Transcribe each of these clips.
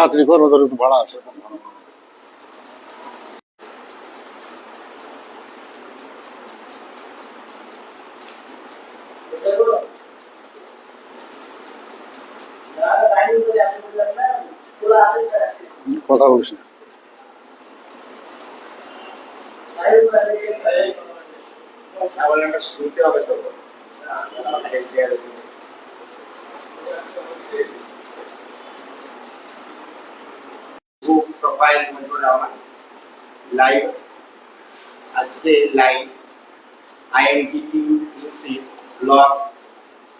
তাড়াতাড়ি কর ওদের একটু ভাড়া আছে কথা বলিস না শুনতে হবে তো book profile Manjur Rahman live আজকে লাইভ আইএনটিটি ইউসি ব্লক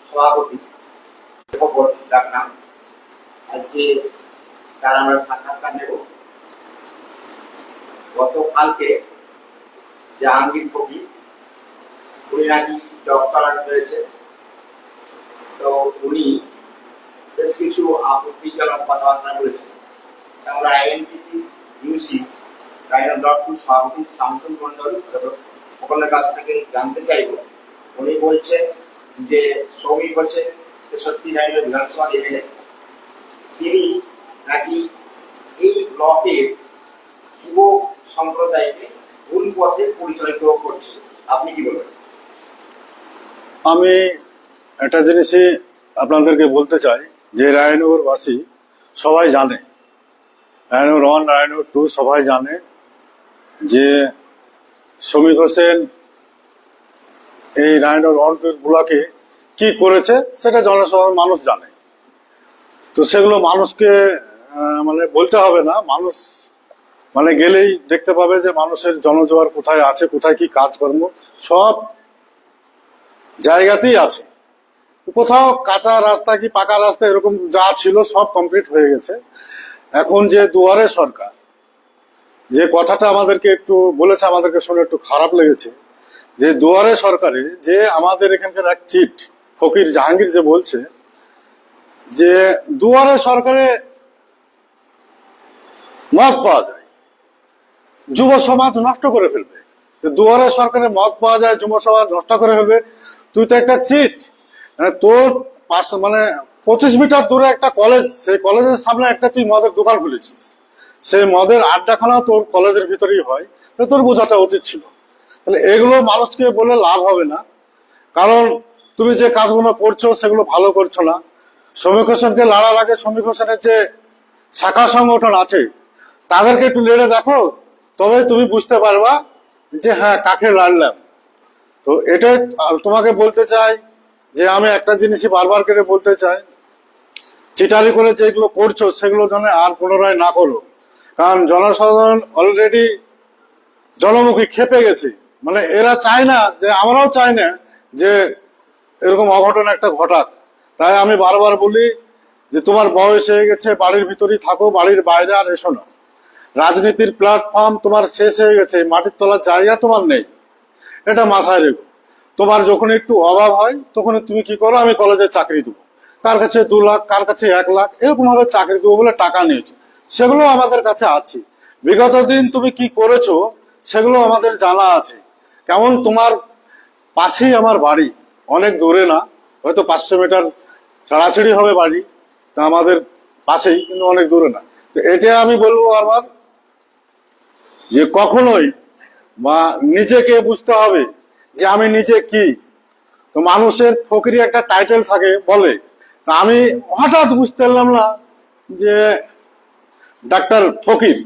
সভাপতি খবর ডাকলাম আজকে তার আমরা সাক্ষাৎকার নেব। গতকালকে জাহাঙ্গীর কবি উনি নাকি ডক্টরেট হয়েছে তো উনি বেশ কিছু আপত্তিজনক কথাবার্তা বলেছেন। আমরা আইএনটিটি ইউসি রাইনা ব্লক টু সভাপতি শামসুল মন্ডল। সকলের কাছ থেকে জানতে চাইব, উনি বলছেন যে সৌমিক হোসেন তেষট্টি লাইনের বিধানসভা এমএলএ তিনি নাকি এই ব্লকের যুব সম্প্রদায়কে ভুল পথে পরিচালিত করছে, আপনি কি বলবেন আমি একটা জিনিসই আপনাদেরকে বলতে চাই, যে রায়নগরবাসী সবাই জানে, রায়নগর ওয়ান, রায়নগর টু সবাই জানে যে শ্রমিক হোসেন এই ওয়ান টু গুলাকে কি করেছে, সেটা জনসাধারণ মানুষ জানে। তো সেগুলো মানুষকে মানে বলতে হবে না। মানুষ মানে গেলেই দেখতে পাবে যে মানুষের জনজোয়ার কোথায় আছে, কোথায় কি কাজকর্ম, সব জায়গাতেই আছে। কোথাও কাঁচা রাস্তা কি পাকা রাস্তা এরকম যা ছিল সব কমপ্লিট হয়ে গেছে। এখন যে দুয়ারে সরকার যে কথাটা আমাদেরকে একটু বলেছে, আমাদেরকে শুনে একটু খারাপ লেগেছে, যে দুয়ারে সরকারে যে আমাদের এখানকার এক চিট, ফকির জাহাঙ্গীর যে বলছে, যে দুয়ারে সরকারে মদ পাওয়া যায়, যুব সমাজ নষ্ট করে ফেলবে। দুয়ারে সরকারে মদ পাওয়া যায়, যুব সমাজ নষ্ট করে ফেলবে। তুই তো একটা চিট মানে তোর পাশ মানে পঁচিশ মিটার দূরে একটা কলেজ সেই কলেজের সামনে একটা তুই মদের দোকান খুলেছিস। সেই মদের আড্ডাখানা তোর কলেজের ভিতরেই হয় তোর বোঝাটা উচিত ছিল। তাহলে এগুলো মানুষকে বলে লাভ হবে না। কারণ তুমি যে কাজগুলো করছ, সেগুলো ভালো করছ না। শ্রমিক হোসেনকে লড়ার আগে শ্রমিক হোসেনের যে শাখা সংগঠন আছে, তাদেরকে একটু লেড়ে দেখো, তবে তুমি বুঝতে পারবা যে হ্যাঁ কাকে লড়লাম। তো এটাই তোমাকে বলতে চাই যে আমি একটা জিনিসই বারবার করে বলতে চাই, চিটারি করে যেগুলো করছ, সেগুলো যেন আর পুনরায় না করো। কারণ জনসাধারণ অলরেডি জনমুখী খেপে গেছে। মানে এরা চায় না যে, আমরাও চাই না যে এরকম অঘটন একটা ঘটাক। তাই আমি বারবার বলি যে, তোমার বয়স হয়ে গেছে, বাড়ির ভিতরেই থাকো, বাড়ির বাইরে আর এসো না। রাজনীতির প্ল্যাটফর্ম তোমার শেষ হয়ে গেছে, মাটির তলার জায়গা তোমার নেই। এটা মাথায় রেখো। তোমার যখন একটু অভাব হয়, তখন তুমি কি করো? আমি কলেজে চাকরি দেবো। কার কাছে দু লাখ, কার কাছে এক লাখ এরকম ভাবে চাকরি দেবো বলে টাকা নিয়েছো। সেগুলো আমাদের কাছে আছে। বিগত দিন তুমি কি করেছ, সেগুলো আমাদের জানা আছে। কেমন তোমার পাশেই আমার বাড়ি, অনেক দূরে না, হয়তো পাঁচশো মিটার ছাড়াছাড়ি হবে বাড়ি, তা আমাদের পাশেই, কিন্তু অনেক দূরে না। তো এটা আমি বলব আমার যে কখনোই বা নিজেকে বুঝতে হবে যে আমি নিজে কি। তো মানুষের ফকিরি একটা টাইটেল থাকে, বলে। তা আমি হঠাৎ বুঝতে পারলাম না যে ডাক্তার ফকির।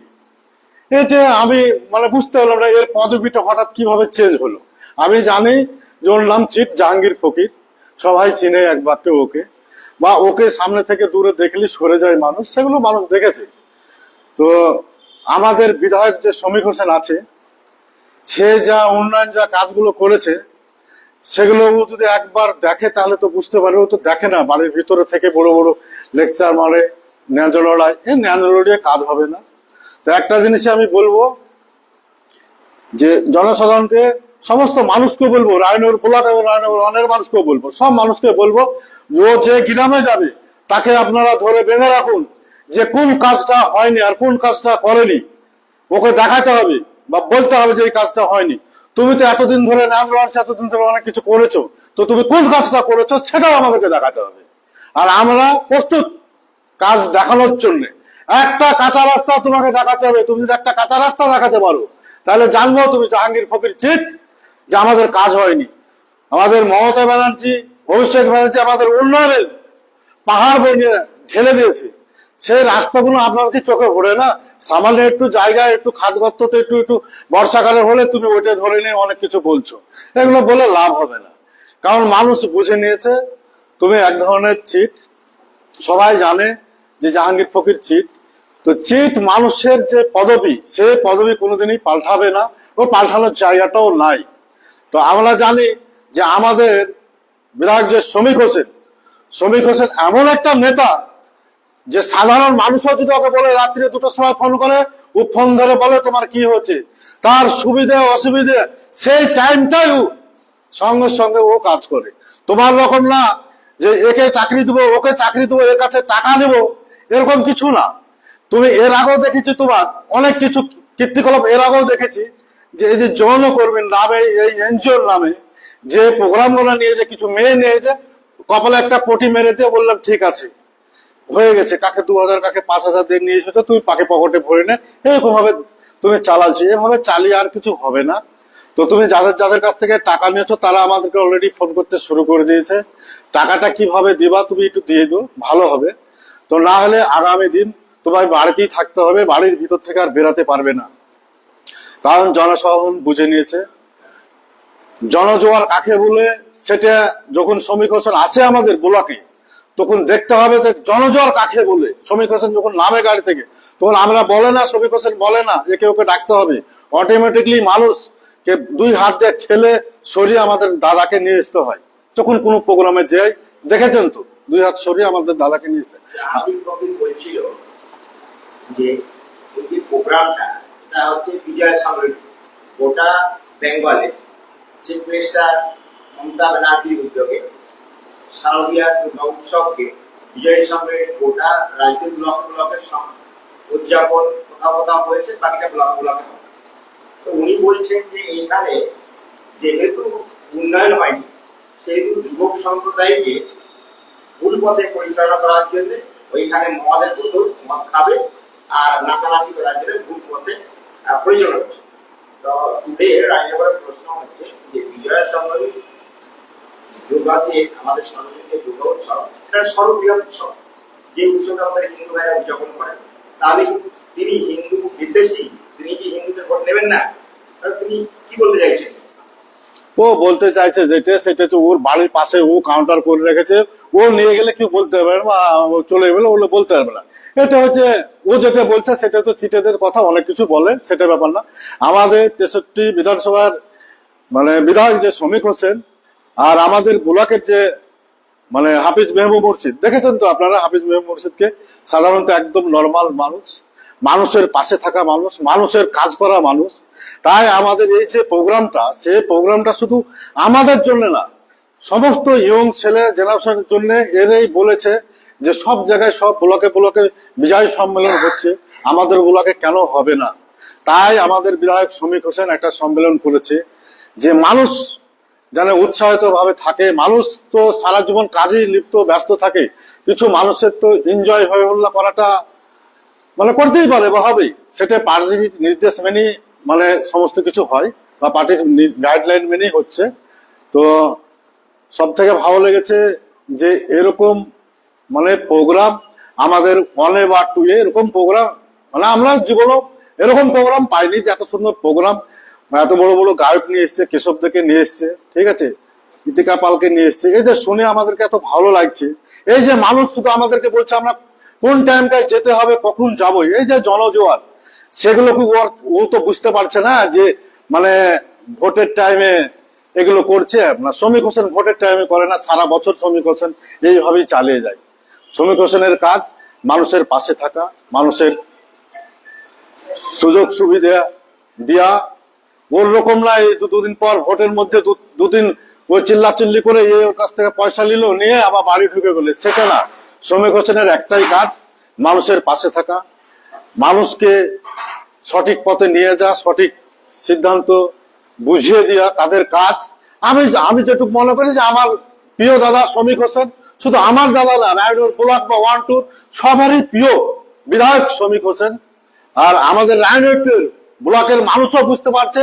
এটা আমি মানে বুঝতে পারলাম না, এর পদবিটা হঠাৎ কীভাবে চেঞ্জ হলো। আমি জানি যে ওর নাম চিট, জাহাঙ্গীর ফকির। সবাই চিনে একবার ওকে। বা ওকে সামনে থেকে দূরে দেখলে সরে যায় মানুষ, সেগুলো মানুষ দেখেছে। তো আমাদের বিধায়ক যে শ্রমিক হোসেন আছে, সে যা উন্নয়ন যা কাজগুলো করেছে, সেগুলো ও যদি একবার দেখে তাহলে তো বুঝতে পারবে। ও তো দেখে না, বাড়ির ভিতরে থেকে বড় বড় লেকচার মারে ন্যায্য লড়াই এই ন্যায্য লড়িয়ে কাজ হবে না। তো একটা জিনিসই আমি বলব যে জনসাধারণকে, সমস্ত মানুষকে বলব, রায়নগর পোলাট এবং রায়নগর অনেক মানুষকে বলব, সব মানুষকে বলব, ও যে গ্রামে যাবে, তাকে আপনারা ধরে বেঁধে রাখুন যে কোন কাজটা হয়নি আর কোন কাজটা করেনি। ওকে দেখাতে হবে বা বলতে হবে যে এই কাজটা হয়নি। তুমি তো এতদিন ধরে নাচ লড়ছো এতদিন ধরে অনেক কিছু করেছ, তো তুমি কোন কাজটা করেছ সেটাও আমাদেরকে দেখাতে হবে। আর আমরা প্রস্তুত। কাজ দেখানোর জন্য। একটা কাঁচা রাস্তা তোমাকে দেখাতে হবে, তুমি যদি একটা কাঁচা রাস্তা দেখাতে পারো, তাহলে জানব তুমি জাহাঙ্গীর ফকির চিট যে আমাদের কাজ হয়নি। আমাদের মমতা ব্যানার্জি, অভিষেক ব্যানার্জি আমাদের উন্নয়নের পাহাড় ভেঙে ঢেলে দিয়েছে। সেই রাস্তাগুলো আপনার কি চোখে ঘোরে না? সামান্য একটু জায়গায় একটু খাদগত্ততে একটু একটু বর্ষাকালে হলে তুমি ওইটা ধরে নিয়ে অনেক কিছু বলছো। এগুলো বলে লাভ হবে না। কারণ মানুষ বুঝে নিয়েছে, তুমি এক ধরনের চিট সবাই জানে যে জাহাঙ্গীর ফকির চিট, তো চিট মানুষের যে পদবি, সে পদবি কোনোদিনই পাল্টাবে না ও পাল্টানোর জায়গাটাও নাই। তো আমরা জানি যে আমাদের বিধায়ক যে শ্রমিক হোসেন শ্রমিক হোসেন এমন একটা নেতা যে সাধারণ মানুষও যদি ওকে বলে রাত্রে দুটোর সময় ফোন করে, ও ফোন ধরে বলে তোমার কি হচ্ছে তার সুবিধে, অসুবিধে, সেই টাইমটাই ও সঙ্গে সঙ্গে ও কাজ করে। তোমার রকম না যে একে চাকরি দেবো, ওকে চাকরি দেবো, এর কাছে টাকা দেবো এরকম কিছু না। তুমি এর আগেও দেখেছি তোমার অনেক কিছু কীর্তিকলাপ এর আগেও দেখেছি যে এই যে যৌন কর্মীর নামে, এই এনজিওর নামে যে প্রোগ্রামগুলো নিয়ে যে কিছু মেয়ে নিয়ে যে কপালে একটা পটি মেরে দিয়ে বললাম, ঠিক আছে, হয়ে গেছে, কাকে দু হাজার, কাকে পাঁচ হাজার দিয়ে নিয়ে এসেছ, তুমি পাকে পকেটে ভরে নে এরকম ভাবে তুমি চালাচ্ছো। এভাবে চালিয়ে আর কিছু হবে না। তো তুমি যাদের যাদের কাছ থেকে টাকা নিয়েছো, তারা আমাদেরকে অলরেডি ফোন করতে শুরু করে দিয়েছে। টাকাটা কীভাবে দিবা, তুমি একটু দিয়ে দিও, ভালো হবে। তো না হলে আগামী দিন তোমায় বাড়িতেই থাকতে হবে, বাড়ির ভিতর থেকে আর বেরাতে পারবে না। কারণ জনসাধারণ বুঝে নিয়েছে। জনজোয়ার কাকে বলে, সেটা যখন শ্রমিক হোসেন আছে আমাদের ব্লকে, তখন দেখতে হবে যে জনজোয়ার কাকে বলে। শ্রমিক হোসেন যখন নামে গাড়ি থেকে, তখন আমরা বলে না, শ্রমিক হোসেন বলে না একে ওকে ডাকতে হবে। অটোমেটিকলি মানুষ কে দুই হাত দিয়ে ঠেলে সরিয়ে আমাদের দাদাকে নিয়ে আসতে হয়। তখন কোনো প্রোগ্রামে যাই দেখেছেন তো? দুই হাত সরিয়ে আমাদের দাদাকে নিয়ে হয়। বলছিল যে এই যে প্রোগ্রামটা, এটা হচ্ছে বিজয় সামরিক গোটা বেঙ্গলে চিফ মিনিস্টার মমতা ব্যানার্জির উদ্যোগে শারদীয়া দুর্গা উৎসবকে বিজয় সামরিক গোটা রাজ্য ব্লক ব্লকের উদযাপন কোথাও কোথাও হয়েছে, বাকিটা ব্লক ব্লকে হবে তো উনি বলছেন যে এখানে যেহেতু উন্নয়ন হয়নি, সেহেতু যুবক সম্প্রদায়কে ভুল পথে পরিচালনা করার জন্য ওইখানে মদের বোতল মদ খাবে আর নাচানাচি করার জন্য ভুল পথে পরিচালনা করছে তো টুডে রাজনগরের প্রশ্ন হচ্ছে যে বিজয়ের সঙ্গে আমাদের সর্বজনীয় দুর্গা উৎসব, এটা সর্ববৃহৎ উৎসব। যে উৎসবটা আমাদের হিন্দু ভাইরা উদযাপন করেন, তাহলে তিনি হিন্দু বিদ্বেষী, তিনি কি হিন্দুদের ভোট নেবেন না? তিনি কি বলতে চাইছেন? ও বলতে চাইছে যেটা, সেটা হচ্ছে ওর বাড়ির পাশে ও কাউন্টার করে রেখেছে। ও নিয়ে গেলে কেউ বলতে পারবে না চলে গেলে ওগুলো বলতে পারবে না। এটা হচ্ছে, ও যেটা বলছে সেটা তো চিটেদের কথা, অনেক কিছু বলে, সেটা ব্যাপার না। আমাদের তেষট্টি বিধানসভার মানে বিধায়ক যে শ্রমিক হোসেন, আর আমাদের ব্লকের যে মানে হাফিজ মেহবুব মুর্শিদ, দেখেছেন তো আপনারা হাফিজ মেহবুব মুর্শিদকে? সাধারণত একদম নর্মাল মানুষ, মানুষের পাশে থাকা মানুষ, মানুষের কাজ করা মানুষ। তাই আমাদের এই যে প্রোগ্রামটা সেই প্রোগ্রামটা শুধু আমাদের জন্য না সমস্ত ইয়ং ছেলে জেনারেশনের জন্য এরাই বলেছে যে সব জায়গায় সব ব্লকে ব্লকে বিজয় সম্মেলন হচ্ছে, আমাদের ব্লকে কেন হবে না? তাই আমাদের বিধায়ক শ্রমিক হোসেন একটা সম্মেলন করেছে যে মানুষ যেন উৎসাহিত ভাবে থাকে, মানুষ তো সারা জীবন কাজেই লিপ্ত, ব্যস্ত থাকে, কিছু মানুষের তো এনজয় হয়ে হল্লা করাটা মানে করতেই পারে বা হবেই। সেটা পার্টির নির্দেশ মেনেই মানে সমস্ত কিছু হয় বা পার্টির গাইডলাইন মেনেই হচ্ছে। তো সব থেকে ভালো লেগেছে যে এরকম মানে প্রোগ্রাম আমাদের ওয়ানে বা টু এরকম প্রোগ্রাম মানে আমরা জীবনও এরকম প্রোগ্রাম পাইনি যে এত সুন্দর প্রোগ্রাম এত বড় বড় গায়ক নিয়ে এসছে কেশব থেকে নিয়ে এসছে, ঠিক আছে? ইতিকা পালকে নিয়ে এসছে। এই যে শুনে আমাদেরকে এত ভালো লাগছে। এই যে মানুষ শুধু আমাদেরকে বলছে, আমরা কোন টাইমটায় যেতে হবে, কখন যাব এই যে জনজোয়ার, সেগুলো ও তো বুঝতে পারছে না যে মানে ভোটের টাইমে এগুলো করছে না। শ্রমিক হোসেন ভোটের টাইমে করে না, সারা বছর শ্রমিক হোসেন এইভাবেই চালিয়ে যায়। শ্রমিক হোসেনের কাজ মানুষের পাশে থাকা, মানুষের সুযোগ সুবিধা দেয়া। ওর রকম না, এই দুদিন পর ভোটের মধ্যে দুদিন ওই চিল্লা চিল্লি করে এ ওর কাছ থেকে পয়সা নিল, নিয়ে আবার বাড়ি ঢুকে গেলে। সেটা না। শ্রমিক হোসেনের একটাই কাজ, মানুষের পাশে থাকা। মানুষকে সঠিক পথে নিয়ে যাওয়া, সঠিক সিদ্ধান্ত বুঝিয়ে দেওয়া তাদের কাজ। আমি আমি যেটুকু মনে করি যে আমার প্রিয় দাদা শ্রমিক হোসেন, শুধু আমার দাদা না রায়ডোর ব্লক বা ওয়ান টু, সবারই প্রিয় বিধায়ক শ্রমিক হোসেন। আর আমাদের রায়নৈতিক ব্লকের মানুষও বুঝতে পারছে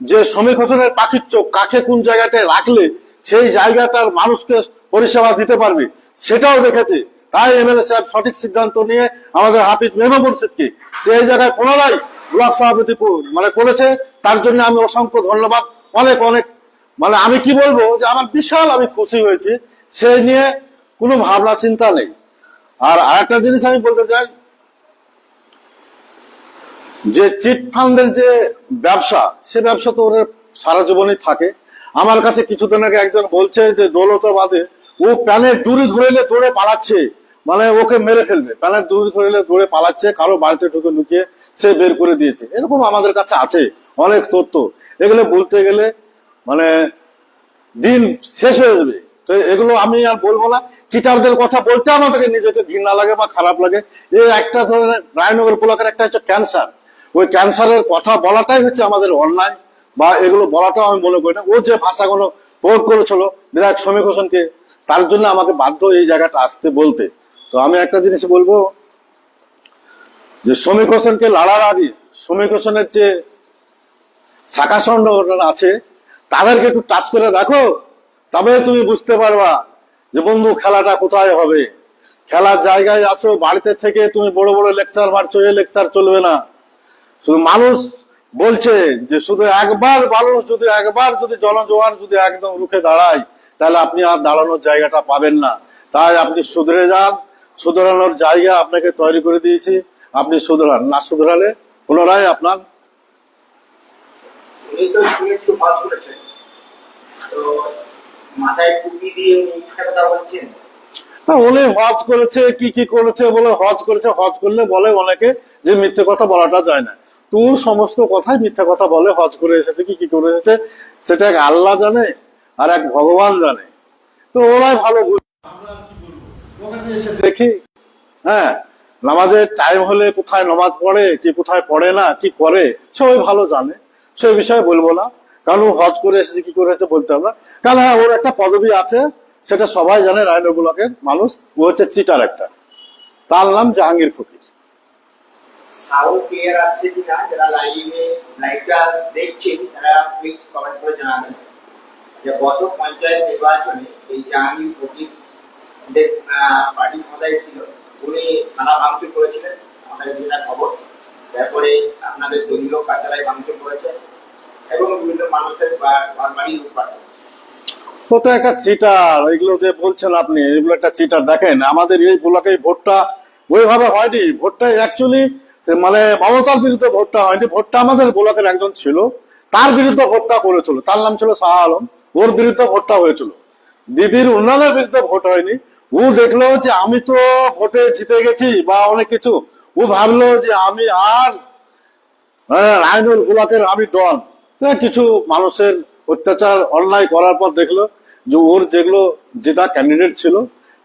যে শ্রমিক হোসেনের পাখির চোখ কাকে কোন জায়গাটায় রাখলে সেই জায়গাটার মানুষকে পরিষেবা দিতে পারবে, সেটাও দেখেছে। তাই এমএলএ সাহেব সঠিক সিদ্ধান্ত নিয়ে আমাদের হাফিজ মেহমা মুর্শিদকে সেই জায়গায় পুনরায় ব্লক সভাপতি মানে করেছে। তার জন্য আমি অসংখ্য ধন্যবাদ। অনেক অনেক। মানে আমি কি বলব যে আমার বিশাল আমি খুশি হয়েছি সেই নিয়ে কোনো ভাবনা, চিন্তা নেই। আর আরেকটা জিনিস আমি বলতে চাই, যে চিট ফান্ডের যে ব্যবসা, সে ব্যবসা তো ওদের সারা জীবনই থাকে। আমার কাছে কিছুদিন আগে একজন বলছে যে দৌলতাবাদে ও প্যানের ডুরি ধরেলে দৌড়ে পালাচ্ছে। মানে ওকে মেরে ফেলবে। প্যানের ডুরি ধরেলে দৌড়ে পালাচ্ছে, কারও বাড়িতে ঢুকে লুকিয়ে সে বের করে দিয়েছে। এরকম আমাদের কাছে আছে। অনেক তথ্য। এগুলো বলতে গেলে মানে দিন শেষ হয়ে যাবে। তো এগুলো আমি আর বলব না। চিটারদের কথা বলতে আমাদেরকে নিজেকে ঘৃণা লাগে বা খারাপ লাগে। এই একটা ধরনের রায়নগর ব্লকের একটা হচ্ছে ক্যান্সার। ওই ক্যান্সারের কথা বলাটাই হচ্ছে আমাদের অন্যায় বা এগুলো বলাটাও আমি মনে করি না। ও যে ভাষাগুলো প্রয়োগ করেছিল বিধায়ক শ্রমিক হোসেনকে তার জন্য আমাকে বাধ্য এই জায়গাটা আসতে বলতে। তো আমি একটা জিনিস বলব যে শ্রমিক হোসেনকে লড়ার আগে শ্রমিক হোসেনের যে শাখা সংগঠন আছে, তাদেরকে একটু টাচ করে দেখো, তবে তুমি বুঝতে পারবা যে বন্ধু, খেলাটা কোথায় হবে। খেলার জায়গায় আছো, বাড়িতে থেকে তুমি বড় বড় লেকচার মারছো, এই লেকচার চলবে না। শুধু মানুষ বলছে যে শুধু একবার মানুষ যদি, একবার যদি জনজোয়ার যদি একদম রুখে দাঁড়ায়, তাহলে আপনি আর দাঁড়ানোর জায়গাটা পাবেন না। তাই আপনি শুধরে যান। শুধরানোর জায়গা আপনাকে তৈরি করে দিয়েছি। আপনি শুধরান। না শুধরালে পুনরায় আপনার উনি উনি হজ করেছে, কি কি করেছে বলে হজ করেছে, হজ করলে বলে অনেকে যে মিথ্যে কথা বলাটা যায় না। তোর সমস্ত কথা বলে হজ করে এসেছে, কি কি করে এসেছে, সেটা এক আল্লাহ জানে আর এক ভগবান জানে। তো ওরাই ভালো দেখি হ্যাঁ নামাজের টাইম হলে কোথায় নামাজ পড়ে, কি কোথায় পড়ে না, কি করে, সবাই ভালো জানে। সেই বিষয়ে বলব না। কারণ ও হজ করে এসেছে, কি করেছে বলতে হবে। কারণ হ্যাঁ ওর একটা পদবি আছে, সেটা সবাই জানে, রায়নগর ব্লকের মানুষ। ও হচ্ছে চিটার একটা। তার নাম জাহাঙ্গীর ফকির। গত পঞ্চায়েত নির্বাচনে এই জাহাঙ্গীর ফকির পার্টি ক্ষমতায় ছিল, উনি থানা ভাঙচুর করেছিলেন। আমাদের যেটা খবর। তারপরে আপনাদের দলীয় কার্যালয় ভাঙচুর করেছে এবং বিভিন্ন মানুষের বাড়ি তো একটা চিটার যে বলছেন আপনি, এগুলো একটা চিটার দেখেন, আমাদের এই ভোটটা ওইভাবে হয়নি। ভোটটা অ্যাকচুয়ালি মানে মমতার বিরুদ্ধে ভোটটা হয়নি। ভোটটা আমাদের ব্লকের একজন ছিল। তার বিরুদ্ধে ভোটটা করেছিল। তার নাম ছিল শাহ আলম। ওর বিরুদ্ধে ভোটটা হয়েছিল। দিদির উন্নয়নের বিরুদ্ধে ভোট হয়নি। ও দেখল যে, আমি তো ভোটে জিতে গেছি বা অনেক কিছু। ও ভাবলো যে আমি আর হ্যাঁ, রায়নুল ব্লকের আমি ডন। কিছু মানুষের অত্যাচার অন্যায় করার পর দেখল যে ওর যেগুলো যেটা ক্যান্ডিডেট ছিল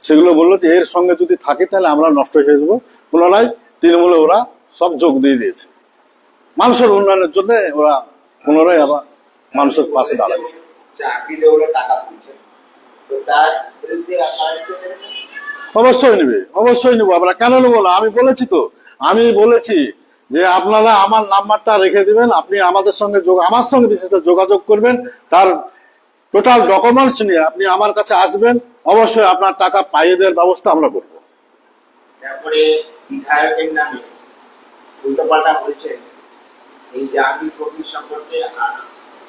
সেগুলো বলল যে এর সঙ্গে যদি থাকে তাহলে আমরা নষ্ট হয়ে যাব। পুনরায় তৃণমূলে ওরা সব যোগ দিয়ে দিয়েছে। মানুষের উন্নয়নের জন্য ওরা পুনরায় আবার মানুষের পাশে দাঁড়াচ্ছে। না? অবশ্যই নেবে অবশ্যই নেব। আমরা কেন নেব না? আমি বলেছি তো আমি বলেছি যে আপনারা আমার নাম্বারটা রেখে দিবেন আপনি আমাদের সঙ্গে যোগ- আমার সঙ্গে বিশেষ করে যোগাযোগ করবেন তার টোটাল ডকুমেন্টস নিয়ে আপনি আমার কাছে আসবেন অবশ্যই আপনার টাকা পাইয়ে দেওয়ার ব্যবস্থা আমরা করব। তারপরে বিধায়কের নামে উল্টোপাল্টা বলছেন এই জাহাঙ্গীর কবির সম্পর্কে আর-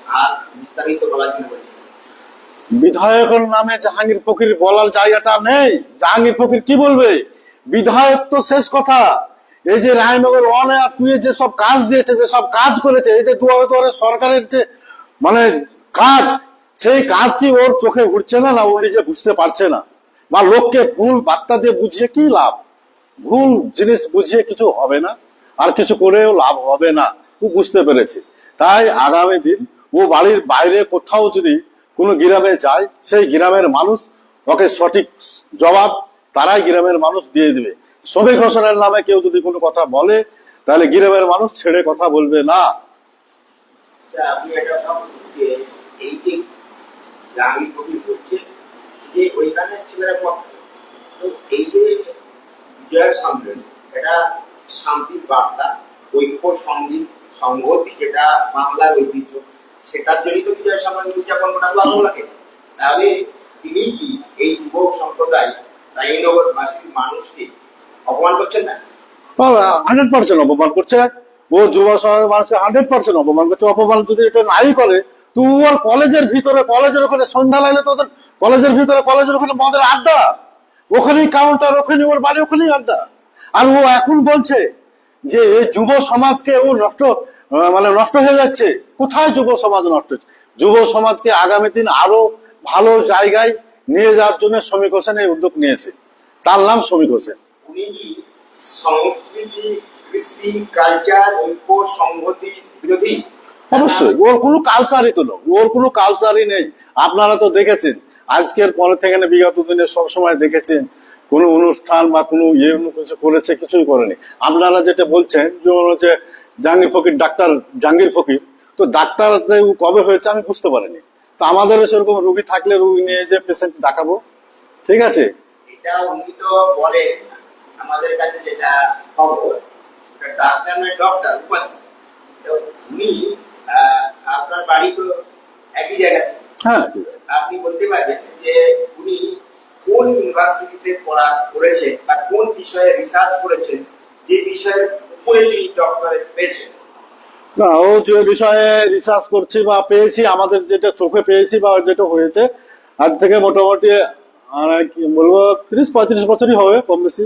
আর বিস্তারিত বলার জন্য বলছেন। বিধায়কের নামে জাহাঙ্গীর ফকির বলার জায়গাটা নেই। জাহাঙ্গীর ফকির কি বলবে? বিধায়ক তো শেষ কথা। এই যে রায়নগর ওয়ানে টুয়ে যে সব কাজ দিয়েছে, যে সব কাজ করেছে, এই যে দুয়ারে সরকারের যে মানে কাজ, সেই কাজ কি ওর চোখে উঠছে না না ও নিজে বুঝতে পারছে না? বা লোককে ভুল বার্তা দিয়ে বুঝিয়ে কি লাভ? ভুল জিনিস বুঝিয়ে কিছু হবে না, আর কিছু করেও লাভ হবে না। ও বুঝতে পেরেছে। তাই আগামী দিন ও বাড়ির বাইরে কোথাও যদি কোনো গ্রামে যায়, সেই গ্রামের মানুষ ওকে সঠিক জবাব তারাই গ্রামের মানুষ দিয়ে দিবে। শ্রমিক হোসেনের নামে কেউ যদি কোনো কথা বলে, তাহলে গ্রামের মানুষ ছেড়ে কথা বলবে না। এটা শান্তির বার্তা, ঐক্য সংগীত ঐতিহ্য, সেটার বিজয় ভালো লাগে তাহলে তিনি কি এই যুবক সম্প্রদায় মানুষকে হান্ড্রেড পার্সেন্ট অপমান করছে। ও যুব সমাজের মানুষকে হান্ড্রেড পার্সেন্ট অপমান করছে। অপমান যদি এটা নাই করে, তো ওর কলেজের ভিতরে, কলেজের ওখানে সন্ধ্যা লাগলে তো ওদের কলেজের ভিতরে, কলেজের ওখানে মদের আড্ডা। ওখানেই কাউন্টার ওখানে ওর বাড়ি, ওখানেই আড্ডা। আর ও এখন বলছে যে এই যুব সমাজকে ও নষ্ট মানে নষ্ট হয়ে যাচ্ছে। কোথায় যুব সমাজ নষ্ট হচ্ছে? যুব সমাজকে আগামী দিন আরও ভালো জায়গায় নিয়ে যাওয়ার জন্য শ্রমিক হোসেন এই উদ্যোগ নিয়েছে। তার নাম শ্রমিক হোসেন। উনি কি সংস্কৃতি কৃষ্টি কালচার ঐক্য সংহতি বিরোধী। অবশ্যই ওর কোনো কালচারই তো নয় ওর কোনো কালচারই নেই। আপনারা তো দেখেছেন আজকের পরে থেকে না বিগত দিনে সবসময় দেখেছেন কোনো অনুষ্ঠান বা কোনো ইয়ে কিছু করেছে কিছুই করেনি। আপনারা যেটা বলছেন যেমন হচ্ছে জাহাঙ্গীর ফকির ডাক্তার জাহাঙ্গীর ফকির তো ডাক্তার যে কবে হয়েছে আমি বুঝতে পারিনি। তো আমাদেরও সেরকম রুগী থাকলে রুগী নিয়ে যে পেশেন্ট দেখাবো ঠিক আছে? এটা উনি তো বলেন আমাদের কাছে যেটা খবর ডাক্তার নয় ডক্টর উপাধি। উনি আপনার বাড়ি তো একই জায়গাতে। হ্যাঁ ঠিক আছে আপনি বলতে পারবেন যে উনি কোন ইউনিভার্সিটিতে পড়া করেছেন বা কোন বিষয়ে রিসার্চ করেছেন যে বিষয়ের উপরে তিনি ডক্টরেট পেয়েছেন? না ও যে বিষয়ে রিসার্চ করছি বা পেয়েছি আমাদের যেটা চোখে পেয়েছি বা যেটা হয়েছে আজ থেকে মোটামুটি কি বলব তিরিশ পঁয়ত্রিশ বছরই হবে কম বেশি।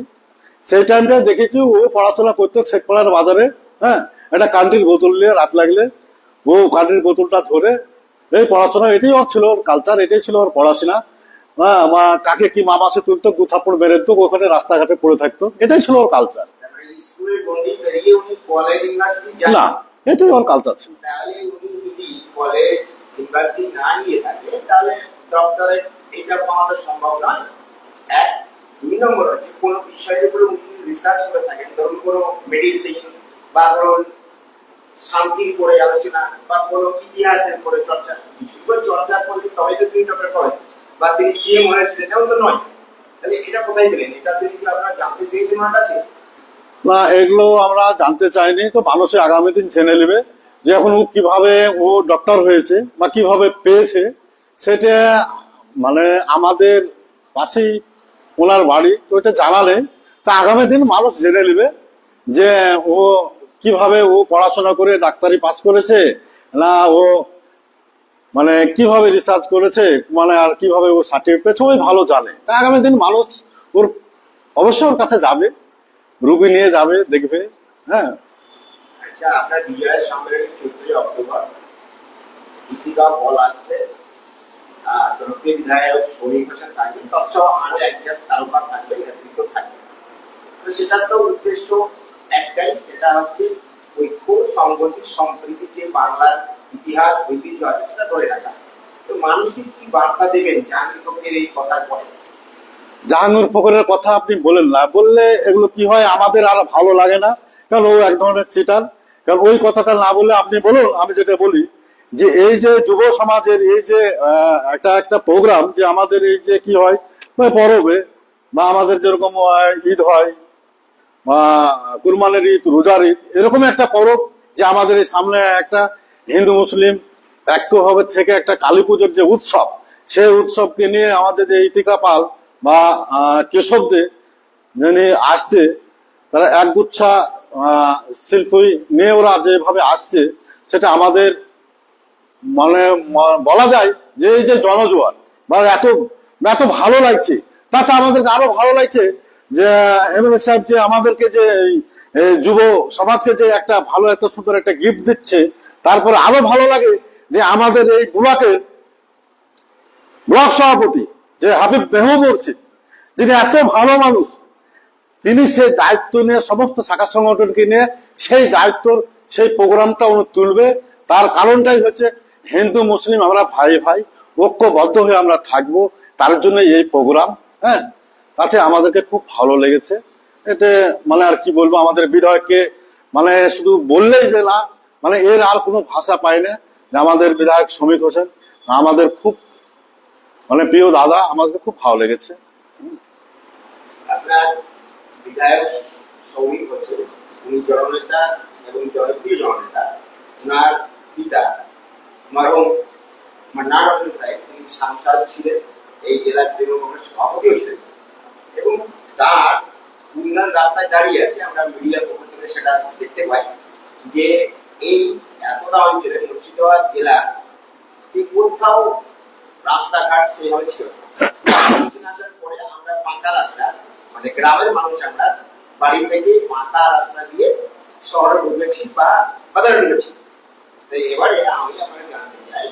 সেই টাইমটা দেখেছি ও পড়াশোনা করতো শেখপাড়ার বাজারে হ্যাঁ? একটা কান্টির বোতল নিয়ে রাত লাগলে, ও কান্টির বোতলটা ধরে, এই পড়াশোনা এটাই ওর ছিল, ওর কালচার এটাই ছিল, ওর পড়াশোনা। হ্যাঁ মা, কাকে কি মা মাসে তুলতো থাপ্পড় মেরে দিত ওখানে রাস্তাঘাটে পড়ে থাকতো। এটাই ছিল ওর কালচার না, এটাই ওর কালচার ছিল। না থাকে, তাহলে এটা সম্ভব নয়। এক দুই নম্বর হচ্ছে কোনো বিষয়ের উপরে উনি রিসার্চ করে থাকেন, ধরুন কোনো মেডিসিন বা ধরুন শান্তির উপরে আলোচনা বা কোনো ইতিহাসের উপরে চর্চা। কিছু করে চর্চা করলে তবে তো তিনি ডক্টর হয়, বা তিনি সিএম হয়েছিলেন এমন তো নয়। তাহলে এটা কোথায় পেলেন? এটা যদি কি আপনারা জানতে চেয়েছেন ওনার কাছে? না, এগুলো আমরা জানতে চাইনি, তো মানুষে আগামী দিন জেনে নেবে যে এখন ও কীভাবে ও ডক্টর হয়েছে বা কীভাবে পেয়েছে। সেটা মানে আমাদের পাশেই ওনার বাড়ি, তো এটা জানালে তা আগামী দিন মানুষ জেনে নেবে যে ও কীভাবে ও পড়াশোনা করে ডাক্তারি পাস করেছে, না ও মানে কীভাবে রিসার্চ করেছে মানে আর কীভাবে ও সার্টিফিকেট পেয়েছে, ওই ভালো জানে। তা আগামী দিন মানুষ ওর অবশ্যই ওর কাছে যাবে, রুগী নিয়ে যাবে, দেখবে হ্যাঁ। আচ্ছা আপনার বিজয়ের সম্মেলনী চোদ্দই অক্টোবর জনপ্রিয় বিধায়ক শরীর হোসেন থাকবে, তৎসহ আরও একজন তারকা থাকবে নেতৃত্ব থাকবে। তো সেটার তো উদ্দেশ্য একটাই, সেটা হচ্ছে ঐক্য সংগতি সম্প্রীতি যে বাংলার ইতিহাস, ঐতিহ্য আছে, সেটা ধরে রাখা। তো মানুষকে কি বার্তা দেবেন জাহাঙ্গীর কবির এই কথার পরে? জাহাঙ্গীর ফকরের কথা আপনি বলেন না, বললে এগুলো কি হয়? আমাদের আর ভালো লাগে না, কারণ ও এক ধরনের চিটার কারণ ওই কথাটা না বললে আপনি বলুন, আমি যেটা বলি যে এই যে যুব সমাজের এই যে একটা একটা প্রোগ্রাম যে আমাদের এই যে কি হয় ওই পরবে, বা আমাদের যেরকম ঈদ হয়, বা কুরবানের ঈদ, রোজার ঈদ, এরকম একটা পরব যে আমাদের এই সামনে একটা হিন্দু, মুসলিম ঐক্যভাবে থেকে একটা কালী পুজোর যে উৎসব, সেই উৎসবকে নিয়ে আমাদের যে ইতিকা পাল বা কেশবদের যিনি আসছে, তারা একগুচ্ছা শিল্পী নিয়ে ওরা যেভাবে আসছে, সেটা আমাদের মানে বলা যায় যে এই যে জনজোয়ার, বা এত এত ভালো লাগছে তাতে আমাদেরকে আরও ভালো লাগছে যে এমএলএ সাহেব যে আমাদেরকে যে যুব সমাজকে যে একটা ভালো, একটা সুন্দর একটা গিফট দিচ্ছে, তারপরে আরও ভালো লাগে যে আমাদের এই ব্লকের ব্লক সভাপতি যে হাবিব মেহবুব মুর্শিদ যিনি এত ভালো মানুষ, তিনি সেই দায়িত্ব নিয়ে, সমস্ত শাখা সংগঠনকে নিয়ে সেই দায়িত্বর, সেই প্রোগ্রামটা উনি তুলবে, তার কারণটাই হচ্ছে হিন্দু, মুসলিম আমরা ভাই ভাই, ঐক্যবদ্ধ হয়ে আমরা থাকব, তার জন্য এই প্রোগ্রাম হ্যাঁ? তাতে আমাদেরকে খুব ভালো লেগেছে। এতে মানে আর কি বলব, আমাদের বিধায়ককে মানে শুধু বললেই যে না মানে এর আর কোনো ভাষা পাই না যে আমাদের বিধায়ক শ্রমিক হোসেন। আমাদের খুব মানে প্রিয় দাদা আমাদের খুব ভালো লেগেছে। আপনার বিধায়ক সৌমিক হচ্ছে জননেতা এবং জনপ্রিয় জননেতা। ওনার পিতা মরহম মান্নার হোসেন সাহেব তিনি সাংসদ ছিলেন, এই জেলার তৃণমূল সভাপতিও ছিলেন। এবং তার উন্নয়ন রাস্তায় দাঁড়িয়ে আছে, আমরা মিডিয়ার পক্ষ থেকে সেটা দেখতে পাই যে এই এতটা অঞ্চলে মুর্শিদাবাদ জেলা কোথাও রাস্তাঘাট সেইভাবে ছিল আসার পরে আমরা পাকা রাস্তা মানে গ্রামের মানুষ আমরা বাড়ি থেকে পাকা রাস্তা দিয়ে শহরে ঢুকেছি বা বাজারে ঢুকেছি। এবারে আমি জানতে চাই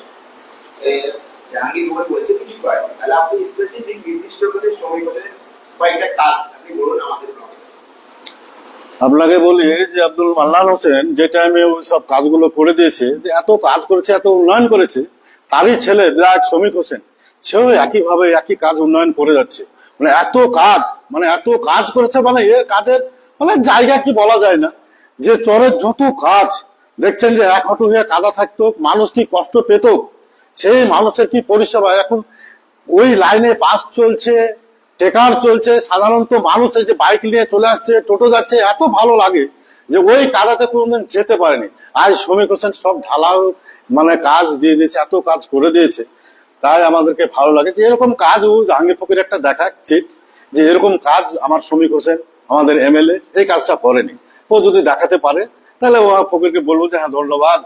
জাহাঙ্গীর মোহন বলতে কিছু করে তাহলে আপনি স্পেসিফিক নির্দিষ্ট করে সময় কয়েকটা কাজ আপনি বলুন আমাদের আপনাকে বলি যে আব্দুল মান্নান হোসেন যে টাইমে ওই সব কাজগুলো করে দিয়েছে, যে এত কাজ করেছে, এত উন্নয়ন করেছে, তারই ছেলে বিরাট শ্রমিক হোসেন। সেও একইভাবে একই কাজ উন্নয়ন করে যাচ্ছে। মানে এত কাজ মানে এত কাজ করেছে মানে এর কাজের মানে জায়গা কি বলা যায় না। যে চরের যত কাজ দেখছেন যে এক হাঁটু হয়ে কাদা থাকতো, মানুষ কি কষ্ট পেত? সেই মানুষের কি পরিষেবা? এখন ওই লাইনে বাস চলছে, টেকার চলছে, সাধারণত মানুষ এই যে বাইক নিয়ে চলে আসছে, টোটো যাচ্ছে, এত ভালো লাগে যে ওই কাদাতে কোনোদিন যেতে পারেনি। আজ শ্রমিক হোসেন সব ঢালাও মানে কাজ দিয়ে দিয়েছে, এত কাজ করে দিয়েছে। তাই আমাদেরকে ভালো লাগে যে এরকম কাজ ও জাহাঙ্গীর ফকির একটা দেখা চিট, যে এরকম কাজ আমার শ্রমিক হোসেন, আমাদের এমএলএ, এই কাজটা করেনি। ও যদি দেখাতে পারে তাহলে ও ফকিরকে বলব যে হ্যাঁ ধন্যবাদ।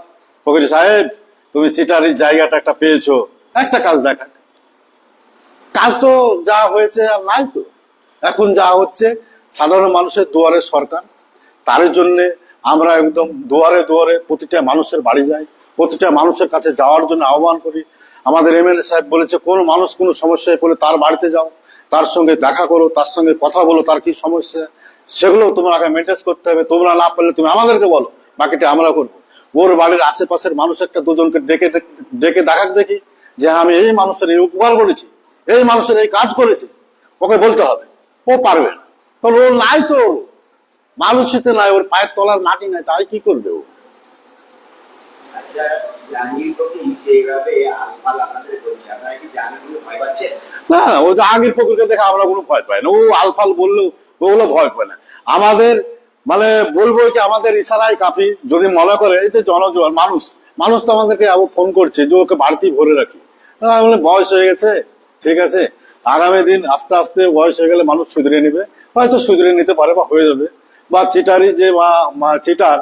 ফকির সাহেব, তুমি চিটারির জায়গাটা একটা পেয়েছ। একটা কাজ দেখা। কাজ তো যা হয়েছে আর নাই তো। এখন যা হচ্ছে, সাধারণ মানুষের দুয়ারে সরকার। তার জন্য আমরা একদম দুয়ারে দুয়ারে প্রতিটা মানুষের বাড়ি যাই, প্রতিটা মানুষের কাছে যাওয়ার জন্য আহ্বান করি। আমাদের এম এমএলএ সাহেব বলেছে, কোন মানুষ কোনো সমস্যায় পড়লে তার বাড়িতে যাও, তার সঙ্গে দেখা করো, তার সঙ্গে কথা বলো, তার কি সমস্যা? সেগুলো তোমরা আগে মেনটেন করতে হবে। তোমরা না পারলে তুমি আমাদেরকে বলো। বাকিটা আমরা করব। ওর বাড়ির আশেপাশের মানুষ একটা দুজনকে ডেকে ডেকে দেখাক দেখি যে আমি এই মানুষের এই উপকার করেছি এই মানুষের এই কাজ করেছে। ওকে বলতে হবে। ও পারবে না। কারণ ও নাই তো। মানুষিতে নাই ওর পায়ের তলার মাটি নাই তাই কি করবে ও? আচ্ছা যে না ও জাহাঙ্গীর ফকুরকে দেখে আমরা কোনো ভয় পাই না। ও আলফাল বললেও ওগুলো ভয় পায় না। আমাদের মানে বলব কি, আমাদের ইশারাই কাফি, যদি মনে করে, এই যে জনজোয়ার, মানুষ মানুষ তো আমাদেরকে আবার ফোন করছে যে ওকে বাড়তি ভরে রাখি। বয়স হয়ে গেছে, ঠিক আছে, আগামী দিন আস্তে আস্তে বয়স হয়ে গেলে মানুষ শুধরে নিবে। হয়তো শুধরে নিতে পারে বা হয়ে যাবে। বা চিটারি যে বা চিটার,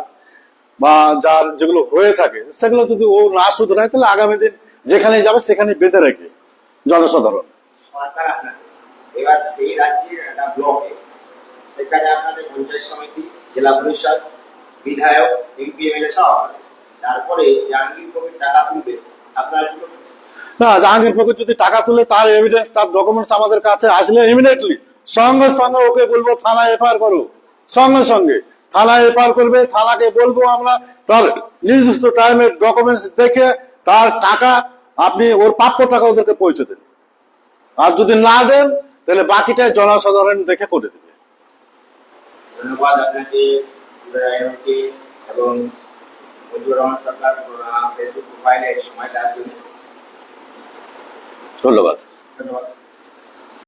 বা যার যেগুলো হয়ে থাকে, সেগুলো যদি ও না শুধরায়, তাহলে আগামী দিন যেখানে যাবে সেখানে বেঁধে রাখবে জনসাধারণ। এবার সেই একটা ব্লকে সেখানে আপনাদের পঞ্চায়েত সমিতি, জেলা পরিষদ, বিধায়ক, এমপি, এমএলএ সব তারপরে জাহাঙ্গীর কবির টাকা তুলবে। আপনারা না, জাহাঙ্গীর ফকির যদি টাকা তুলে, তার এভিডেন্স তার ডকুমেন্টস আমাদের কাছে আসলে ইমিডিয়েটলি সঙ্গে সঙ্গে ওকে বলব থানায় এফআইআর করো। সঙ্গে সঙ্গে। থানায় এফআইআর করবে, থানাকে বলব আমরা, তার নির্দিষ্ট টাইমের ডকুমেন্টস দেখে, তার টাকা আপনি, ওর প্রাপ্য টাকা ওদেরকে পৌঁছে দেন। আর যদি না দেন, তাহলে বাকিটা জনসাধারণ দেখে করে দেবে। ধন্যবাদ আপনাকে উদয়রায়নকে এবং মুজিবুর রহমান সরকার ফেসবুক প্রোফাইলে সময় দেওয়ার জন্য। ধন্যবাদ। ধন্যবাদ।